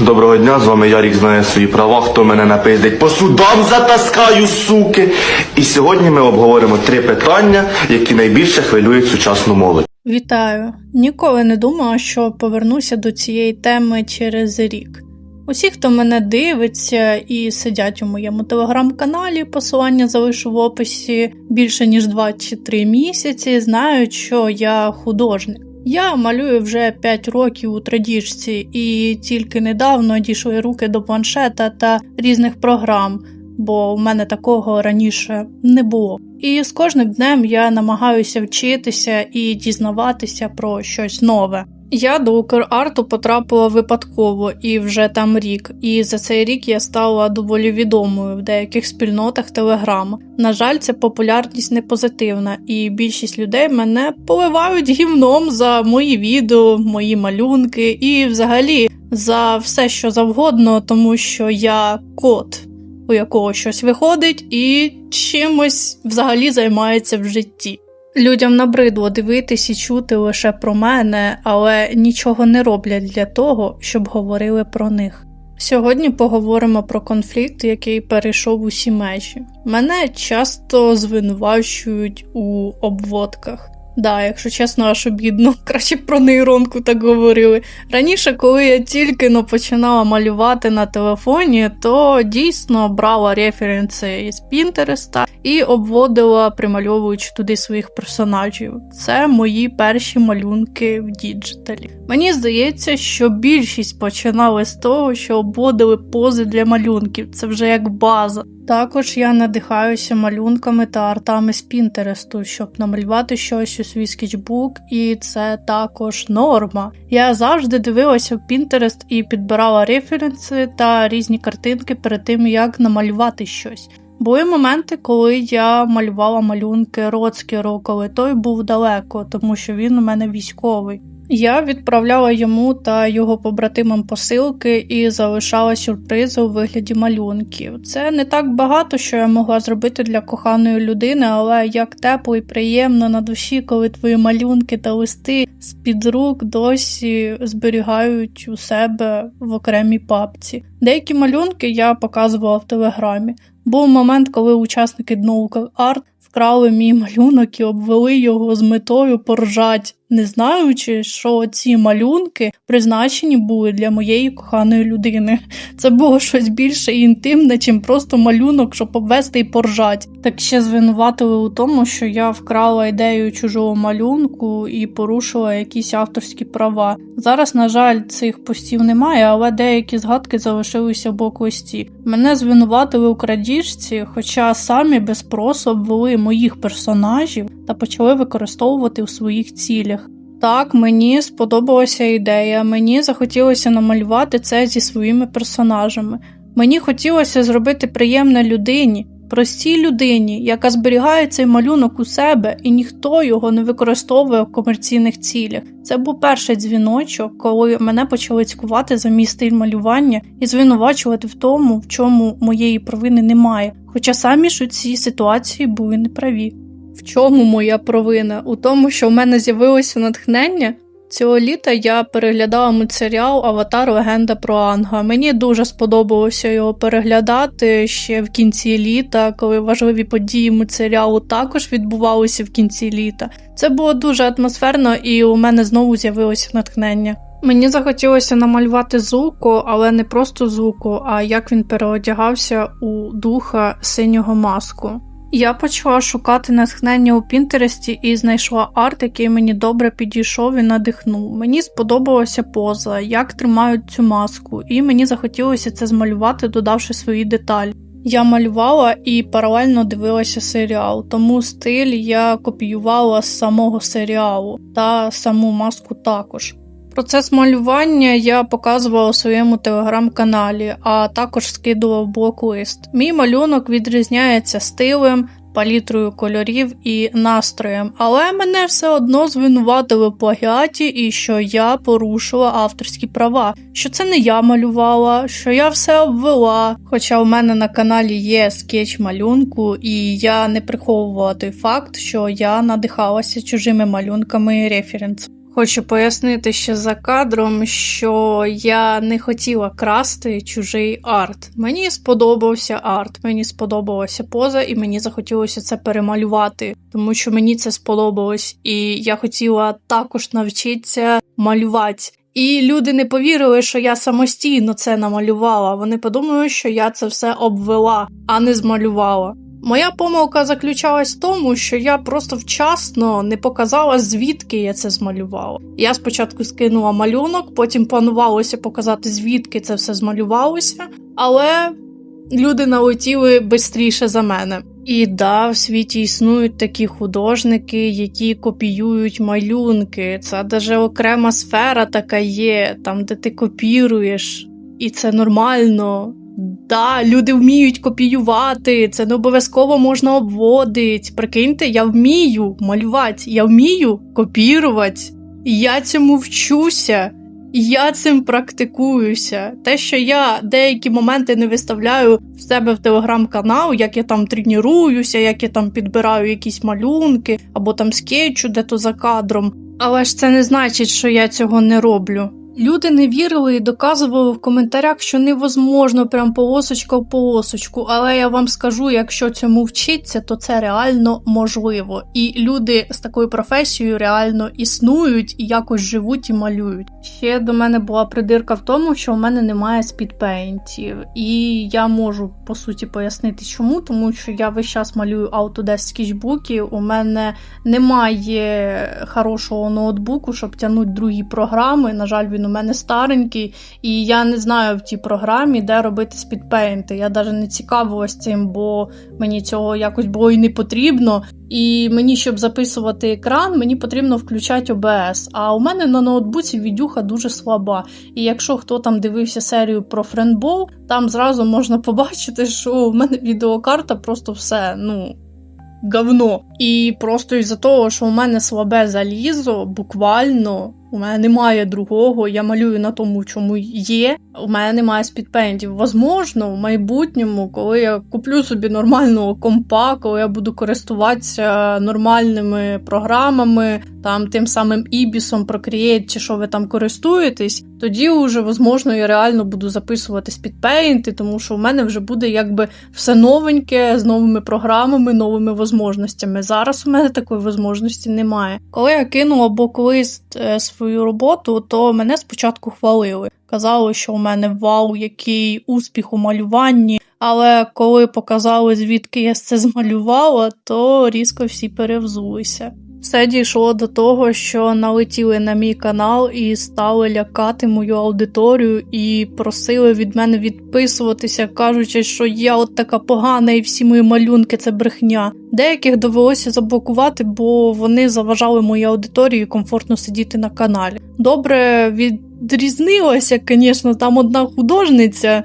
Доброго дня, з вами Ярік знає свої права, хто мене напиздить по судам затаскаю, суки. І сьогодні ми обговоримо три питання, які найбільше хвилюють сучасну молодь. Вітаю! Ніколи не думала, що повернуся до цієї теми через рік. Усі, хто мене дивиться і сидять у моєму телеграм-каналі, посилання залишу в описі більше ніж 2 чи 3 місяці, знають, що я художник. Я малюю вже 5 років у традіжці, і тільки недавно дійшли руки до планшета та різних програм, бо в мене такого раніше не було. І з кожним днем я намагаюся вчитися і дізнаватися про щось нове. Я до Украрту потрапила випадково і вже там рік, і за цей рік я стала доволі відомою в деяких спільнотах Телеграм. На жаль, ця популярність не позитивна, і більшість людей мене поливають гівном за мої відео, мої малюнки і взагалі за все, що завгодно, тому що я кот, у якого щось виходить, і чимось взагалі займається в житті. Людям набридло дивитись і чути лише про мене, але нічого не роблять для того, щоб говорили про них. Сьогодні поговоримо про конфлікт, який перейшов усі межі. Мене часто звинувачують у обводках. Да, якщо чесно, аж обідно, краще про нейронку так говорили. Раніше, коли я тільки но починала малювати на телефоні, то дійсно брала референси із Пінтереста і обводила, примальовуючи туди своїх персонажів. Це мої перші малюнки в діджиталі. Мені здається, що більшість починали з того, що обводили пози для малюнків. Це вже як база. Також я надихаюся малюнками та артами з Пінтересту, щоб намалювати щось у свій скетчбук, і це також норма. Я завжди дивилася в Pinterest і підбирала референси та різні картинки перед тим, як намалювати щось. Були моменти, коли я малювала малюнки Роцкеру, коли той був далеко, тому що він у мене військовий. Я відправляла йому та його побратимам посилки і залишала сюрпризи у вигляді малюнків. Це не так багато, що я могла зробити для коханої людини, але як тепло і приємно на душі, коли твої малюнки та листи з-під рук досі зберігають у себе в окремій папці. Деякі малюнки я показувала в телеграмі. Був момент, коли учасники Дноука Арт вкрали мій малюнок і обвели його з метою поржать, не знаючи, що ці малюнки призначені були для моєї коханої людини. Це було щось більше і інтимне, чим просто малюнок, щоб обвести і поржать. Так ще звинуватили у тому, що я вкрала ідею чужого малюнку і порушила якісь авторські права. Зараз, на жаль, цих постів немає, але деякі згадки залишилися в блоклисті. Мене звинуватили у крадіжці, хоча самі без спросу обвели моїх персонажів та почали використовувати у своїх цілях. Так, мені сподобалася ідея, мені захотілося намалювати це зі своїми персонажами. Мені хотілося зробити приємне людині, простій людині, яка зберігає цей малюнок у себе, і ніхто його не використовує в комерційних цілях. Це був перший дзвіночок, коли мене почали цькувати за мій стиль малювання і звинувачувати в тому, в чому моєї провини немає. Хоча самі ж у цій ситуації були неправі. Чому моя провина? У тому, що в мене з'явилося натхнення. Цього літа я переглядала мультсеріал Аватар Легенда про Анга. Мені дуже сподобалося його переглядати ще в кінці літа, коли важливі події мультсеріалу також відбувалися в кінці літа. Це було дуже атмосферно, і у мене знову з'явилося натхнення. Мені захотілося намалювати Зуко, але не просто Зуко, а як він переодягався у духа синього маску. Я почала шукати натхнення у Пінтересті і знайшла арт, який мені добре підійшов і надихнув. Мені сподобалася поза, як тримають цю маску, і мені захотілося це змалювати, додавши свої деталі. Я малювала і паралельно дивилася серіал, тому стиль я копіювала з самого серіалу та саму маску також. Процес малювання я показувала у своєму телеграм-каналі, а також скидував блок-лист. Мій малюнок відрізняється стилем, палітрою кольорів і настроєм, але мене все одно звинуватили в плагіаті і що я порушила авторські права, що це не я малювала, що я все обвела. Хоча в мене на каналі є скетч малюнку, і я не приховувала той факт, що я надихалася чужими малюнками і референсами. Хочу пояснити ще за кадром, що я не хотіла красти чужий арт. Мені сподобався арт, мені сподобалася поза, і мені захотілося це перемалювати, тому що мені це сподобалось, і я хотіла також навчитися малювати. І люди не повірили, що я самостійно це намалювала. Вони подумали, що я це все обвела, а не змалювала. Моя помилка заключалась в тому, що я просто вчасно не показала, звідки я це змалювала. Я спочатку скинула малюнок, потім планувалося показати, звідки це все змалювалося, але люди налетіли швидше за мене. І да, в світі існують такі художники, які копіюють малюнки. Це даже окрема сфера така є, там де ти копіруєш, і це нормально. Да, люди вміють копіювати, це не обов'язково можна обводити. Прикиньте, я вмію малювати, я вмію копірувати. Я цьому вчуся, я цим практикуюся. Те, що я деякі моменти не виставляю в себе в телеграм-канал, як я там тренуюся, як я там підбираю якісь малюнки, або там скетчу де-то за кадром. Але ж це не значить, що я цього не роблю. Люди не вірили і доказували в коментарях, що невозможно прям полосочка в полосочку. Але я вам скажу, якщо цьому вчиться, то це реально можливо. І люди з такою професією реально існують і якось живуть і малюють. Ще до мене була придирка в тому, що у мене немає спідпейнтів, і я можу по суті пояснити, чому, тому що я весь час малюю Autodesk скетчбуки. У мене немає хорошого ноутбуку, щоб тягнути другі програми. На жаль, він у мене старенький, і я не знаю в тій програмі, де робити спідпейнти. Я навіть не цікавилась цим, бо мені цього якось було і не потрібно. І мені, щоб записувати екран, мені потрібно включати OBS. А у мене на ноутбуці відюха дуже слаба. І якщо хто там дивився серію про френдбол, там зразу можна побачити, що в мене відеокарта просто все, ну. Говно. І просто із-за того, що у мене слабе залізо, буквально у мене немає другого. Я малюю на тому, чому є. У мене немає спідпейнтів. Возможно, в майбутньому, коли я куплю собі нормального компа, коли я буду користуватися нормальними програмами, там тим самим Ібісом, Procreate, чи що ви там користуєтесь, тоді вже, возможно, я реально буду записувати спідпейнти, тому що в мене вже буде якби все новеньке з новими програмами, новими можливостями. Зараз у мене такої можливості немає. Коли я кинула боклист е, свою роботу, то мене спочатку хвалили. Казали, що у мене вау, який успіх у малюванні. Але коли показали, звідки я це змалювала, то різко всі перевзулися. Все дійшло до того, що налетіли на мій канал і стали лякати мою аудиторію і просили від мене відписуватися, кажучи, що я от така погана, і всі мої малюнки це брехня. Деяких довелося заблокувати, бо вони заважали моїй аудиторії комфортно сидіти на каналі. Добре відрізнилося, звісно, там одна художниця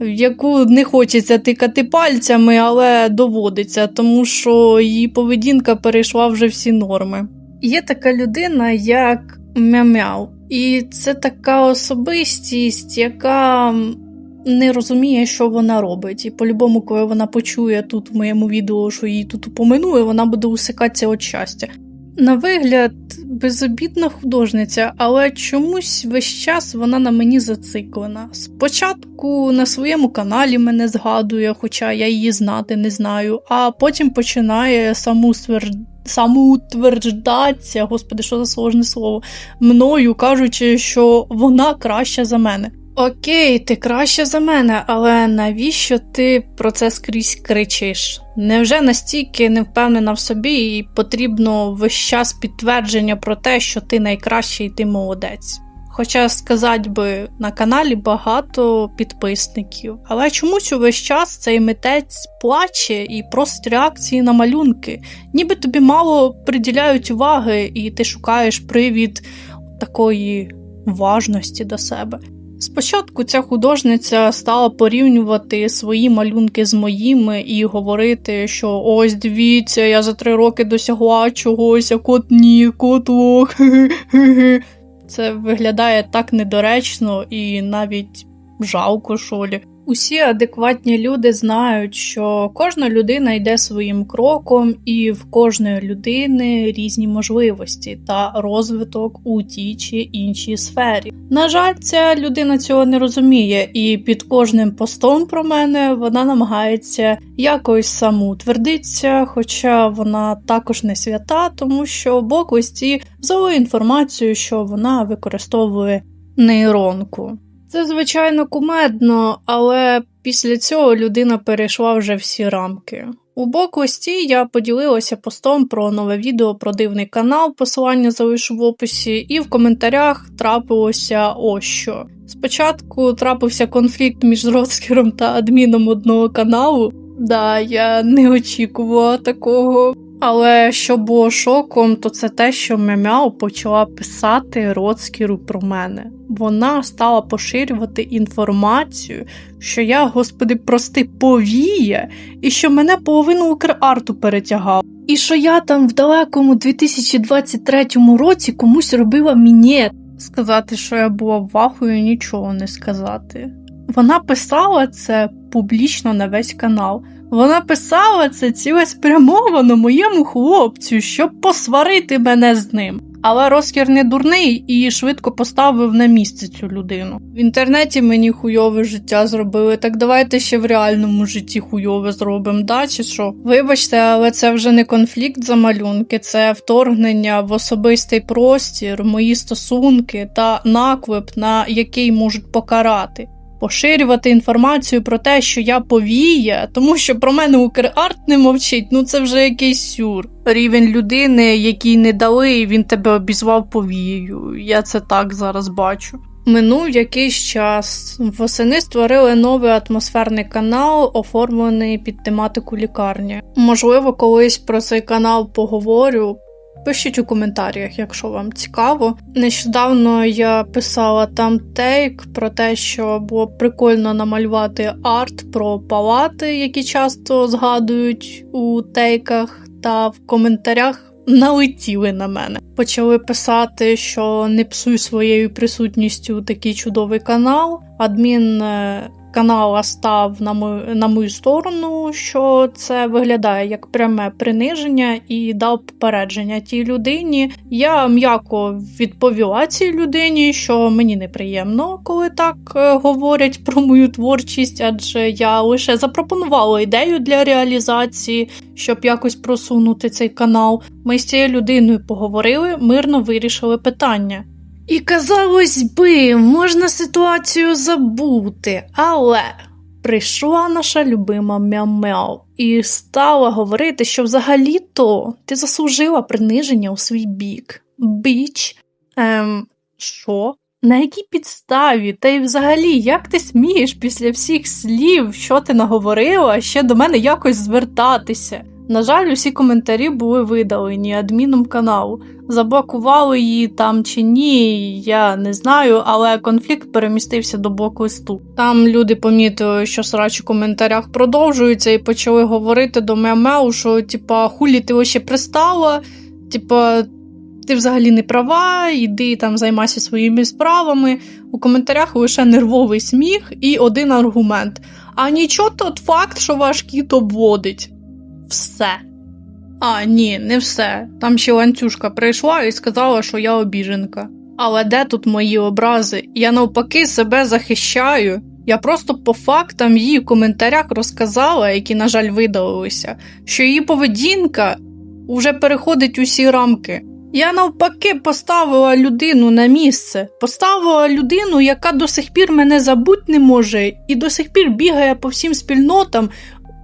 в яку не хочеться тикати пальцями, але доводиться, тому що її поведінка перейшла вже всі норми. Є така людина, як Мямяу, і це така особистість, яка не розуміє, що вона робить. І по-любому, коли вона почує тут в моєму відео, що її тут упоминує, вона буде усикатися від щастя. На вигляд, безобідна художниця, але чомусь весь час вона на мені зациклена. Спочатку на своєму каналі мене згадує, хоча я її знати не знаю, а потім починає самоутверд... самоутверждатися, господи, що за сложне слово, мною, кажучи, що вона краща за мене. Окей, ти краще за мене, але навіщо ти про це скрізь кричиш? Невже настільки не впевнена в собі і потрібно весь час підтвердження про те, що ти найкращий і ти молодець? Хоча сказати би на каналі багато підписників, але чомусь увесь час цей митець плаче і просить реакції на малюнки, ніби тобі мало приділяють уваги, і ти шукаєш привід такої важності до себе. Спочатку ця художниця стала порівнювати свої малюнки з моїми і говорити, що ось дивіться, я за три роки досягла чогось, а кот ні, кот лох. Це виглядає так недоречно і навіть жалко, що лі. Усі адекватні люди знають, що кожна людина йде своїм кроком, і в кожної людини різні можливості та розвиток у тій чи іншій сфері. На жаль, ця людина цього не розуміє, і під кожним постом про мене вона намагається якось самоутвердитися, хоча вона також не свята, тому що Бог листі взяли інформацію, що вона використовує нейронку. Це звичайно кумедно, але після цього людина перейшла вже всі рамки. У бок-листі я поділилася постом про нове відео про дивний канал, посилання залишу в описі, і в коментарях трапилося ось що. Спочатку трапився конфлікт між Роцкером та адміном одного каналу. Да, я не очікувала такого. Але що було шоком, то це те, що Мемяу почала писати Роцкіру про мене. Вона стала поширювати інформацію, що я, господи, прости, повія, і що мене половину Украрту перетягав. І що я там в далекому 2023 році комусь робила мінет. Сказати, що я була вахою, нічого не сказати. Вона писала це публічно на весь канал. Вона писала це цілеспрямовано моєму хлопцю, щоб посварити мене з ним. Але Роскір не дурний і швидко поставив на місце цю людину. В інтернеті мені хуйове життя зробили, так давайте ще в реальному житті хуйове зробимо, да чи що? Вибачте, але це вже не конфлікт за малюнки, це вторгнення в особистий простір, мої стосунки та наклеп, на який можуть покарати поширювати інформацію про те, що я повія, тому що про мене Украрт не мовчить, ну це вже якийсь сюр. Рівень людини, який не дали, він тебе обізвав повією. Я це так зараз бачу. Минув якийсь час. Восени створили новий атмосферний канал, оформлений під тематику лікарні. Можливо, колись про цей канал поговорю. Пишіть у коментарях, якщо вам цікаво. Нещодавно я писала там тейк про те, що було прикольно намалювати арт про палати, які часто згадують у тейках, та в коментарях налетіли на мене. Почали писати, що не псуй своєю присутністю такий чудовий канал. Адмін е, канала став на мою, на мою сторону, що це виглядає як пряме приниження, і дав попередження тій людині. Я м'яко відповіла цій людині, що мені неприємно, коли так е, говорять про мою творчість, адже я лише запропонувала ідею для реалізації, щоб якось просунути цей канал. Ми з цією людиною поговорили, мирно вирішили питання. І казалось би, можна ситуацію забути, але прийшла наша любима Мяу-Мяу і стала говорити, що взагалі-то ти заслужила приниження у свій бік. Біч, ем, що? На якій підставі? Та й взагалі, як ти смієш після всіх слів, що ти наговорила, ще до мене якось звертатися? На жаль, усі коментарі були видалені адміном каналу. Заблокували її там чи ні, я не знаю, але конфлікт перемістився до блок-листу. Там люди помітили, що срач у коментарях продовжується, і почали говорити до Меомеу, що типа хулі ти лише пристала, типа. Ти взагалі не права, іди там займайся своїми справами. У коментарях лише нервовий сміх і один аргумент. А нічого тот факт, що ваш кіт обводить. Все. А, ні, не все. Там ще ланцюжка прийшла і сказала, що я обіженка. Але де тут мої образи? Я навпаки себе захищаю. Я просто по фактам їй в коментарях розказала, які, на жаль, видалилися, що її поведінка вже переходить усі рамки. Я навпаки поставила людину на місце, поставила людину, яка до сих пір мене забуть не може, і до сих пір бігає по всім спільнотам,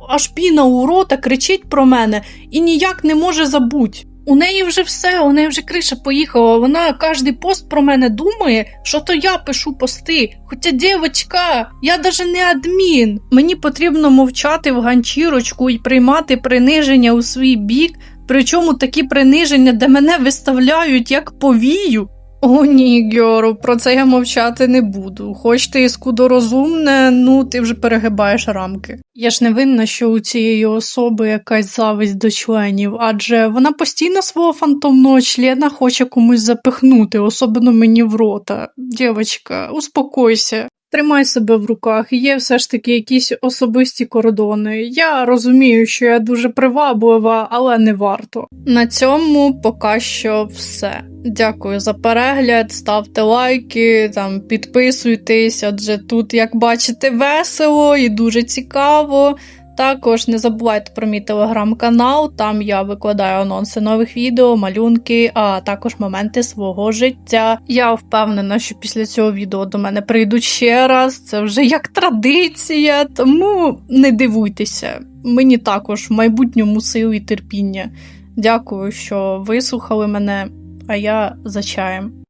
аж піна у рота кричить про мене і ніяк не може забуть. У неї вже все, у неї вже криша поїхала. Вона кожний пост про мене думає, що то я пишу пости. Хоча, дівчатка, я даже не адмін. Мені потрібно мовчати в ганчірочку і приймати приниження у свій бік. Причому такі приниження, де мене виставляють як повію. О, ні, Гьору, про це я мовчати не буду. Хоч ти і скудорозумне, ну ти вже перегибаєш рамки. Я ж не винна, що у цієї особи якась зависть до членів, адже вона постійно свого фантомного члена хоче комусь запихнути, особливо мені в рота. Дівочка, успокойся. Тримай себе в руках, є все ж таки якісь особисті кордони. Я розумію, що я дуже приваблива, але не варто. На цьому поки що все. Дякую за перегляд, ставте лайки, там підписуйтесь, адже тут, як бачите, весело і дуже цікаво. Також не забувайте про мій телеграм-канал, там я викладаю анонси нових відео, малюнки, а також моменти свого життя. Я впевнена, що після цього відео до мене прийдуть ще раз. Це вже як традиція, тому не дивуйтеся. Мені також в майбутньому сил і терпіння. Дякую, що вислухали мене, а я за чаєм.